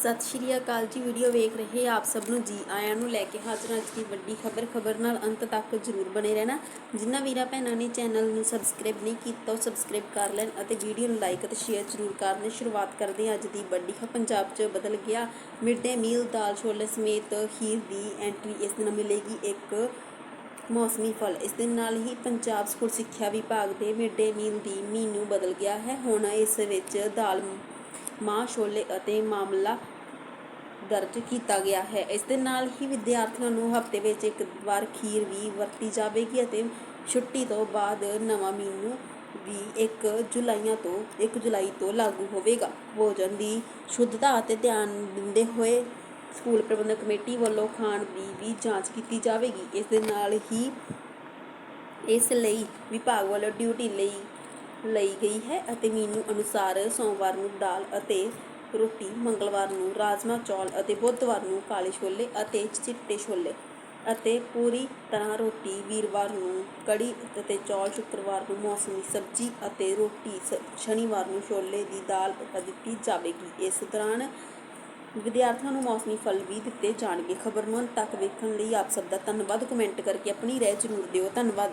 ਸਤਿ ਸ਼੍ਰੀ ਅਕਾਲ ਜੀ, ਵੀਡੀਓ ਵੇਖ ਰਹੇ ਆਪ ਸਭ ਨੂੰ ਜੀ। ਆਇਆਂ ਨੂੰ ਲੈ ਕੇ ਹਾਜ਼ਰ ਅੱਜ ਦੀ ਵੱਡੀ ਖਬਰ। ਖਬਰ ਨਾਲ ਅੰਤ ਤੱਕ ਜ਼ਰੂਰ ਬਣੇ ਰਹਿਣਾ। ਜਿਨ੍ਹਾਂ ਵੀਰਾਂ ਭੈਣਾਂ ਨੇ ਚੈਨਲ ਨੂੰ ਸਬਸਕ੍ਰਾਈਬ ਨਹੀਂ ਕੀਤਾ, ਉਹ ਸਬਸਕ੍ਰਾਈਬ ਕਰ ਲੈਣ ਅਤੇ ਵੀਡੀਓ ਨੂੰ ਲਾਈਕ ਅਤੇ ਸ਼ੇਅਰ ਜ਼ਰੂਰ ਕਰਨ ਦੀ ਸ਼ੁਰੂਆਤ ਕਰਦੇ ਹਾਂ। ਅੱਜ ਦੀ ਵੱਡੀ ਖਬਰ ਪੰਜਾਬ 'ਚ ਬਦਲ ਗਿਆ। ਮਿਡ ਡੇ ਮੀਲ, ਦਾਲ ਛੋਲੇ ਸਮੇਤ ਖੀਰ ਦੀ ਐਂਟਰੀ ਇਸ ਦਿਨ ਮਿਲੇਗੀ ਇੱਕ ਮੌਸਮੀ ਫਲ। ਇਸ ਦੇ ਨਾਲ ਹੀ ਪੰਜਾਬ ਸਕੂਲ ਸਿੱਖਿਆ ਵਿਭਾਗ ਦੇ ਮਿਡ ਡੇ ਮੀਲ ਦੀ ਮੀਨੂ ਬਦਲ ਗਿਆ ਹੈ। ਹੁਣ ਇਸ ਵਿੱਚ ਦਾਲ ਮਾਂ ਸ਼ੋਲੇ ਅਤੇ ਮਾਮਲਾ ਦਰਜ ਕੀਤਾ ਗਿਆ ਹੈ। ਇਸ ਦੇ ਨਾਲ ਹੀ ਵਿਦਿਆਰਥੀਆਂ ਨੂੰ ਹਫ਼ਤੇ ਵਿੱਚ ਇੱਕ ਵਾਰ ਖੀਰ ਵੀ ਵਰਤੀ ਜਾਵੇਗੀ ਅਤੇ ਛੁੱਟੀ ਤੋਂ ਬਾਅਦ ਨਵਾਂ ਮੀਨੂ ਵੀ 1 ਜੁਲਾਈਆਂ ਤੋਂ 1 ਜੁਲਾਈ ਤੋਂ ਲਾਗੂ ਹੋਵੇਗਾ। ਭੋਜਨ ਦੀ ਸ਼ੁੱਧਤਾ ਅਤੇ ਧਿਆਨ ਦਿੰਦੇ ਹੋਏ ਸਕੂਲ ਪ੍ਰਬੰਧਕ ਕਮੇਟੀ ਵੱਲੋਂ ਖਾਣ ਦੀ ਵੀ ਜਾਂਚ ਕੀਤੀ ਜਾਵੇਗੀ। ਇਸ ਦੇ ਨਾਲ ਹੀ ਇਸ ਲਈ ਵਿਭਾਗ ਵੱਲੋਂ ਡਿਊਟੀ ਲਈ ਲਈ ਗਈ ਹੈ ਅਤੇ ਮੀਨੂ ਅਨੁਸਾਰ ਸੋਮਵਾਰ ਨੂੰ ਦਾਲ ਅਤੇ ਰੋਟੀ, ਮੰਗਲਵਾਰ ਨੂੰ ਰਾਜਮਾ ਚੌਲ ਅਤੇ ਬੁੱਧਵਾਰ ਨੂੰ ਕਾਲੇ ਛੋਲੇ ਅਤੇ ਚਿੱਟੇ ਛੋਲੇ ਅਤੇ ਪੂਰੀ ਤਰ੍ਹਾਂ ਰੋਟੀ, ਵੀਰਵਾਰ ਨੂੰ ਕੜੀ ਅਤੇ ਚੌਲ, ਸ਼ੁੱਕਰਵਾਰ ਨੂੰ ਮੌਸਮੀ ਸਬਜ਼ੀ ਅਤੇ ਰੋਟੀ, ਸ- ਸ਼ਨੀਵਾਰ ਨੂੰ ਛੋਲੇ ਦੀ ਦਾਲ ਦਿੱਤੀ ਜਾਵੇਗੀ। ਇਸ ਦੌਰਾਨ ਵਿਦਿਆਰਥੀਆਂ ਨੂੰ ਮੌਸਮੀ ਫਲ ਵੀ ਦਿੱਤੇ ਜਾਣਗੇ। ਖਬਰ ਨੂੰ ਤੱਕ ਵੇਖਣ ਲਈ ਆਪ ਸਭ ਦਾ ਧੰਨਵਾਦ। ਕਮੈਂਟ ਕਰਕੇ ਆਪਣੀ ਰਾਏ ਜ਼ਰੂਰ ਦਿਓ। ਧੰਨਵਾਦ।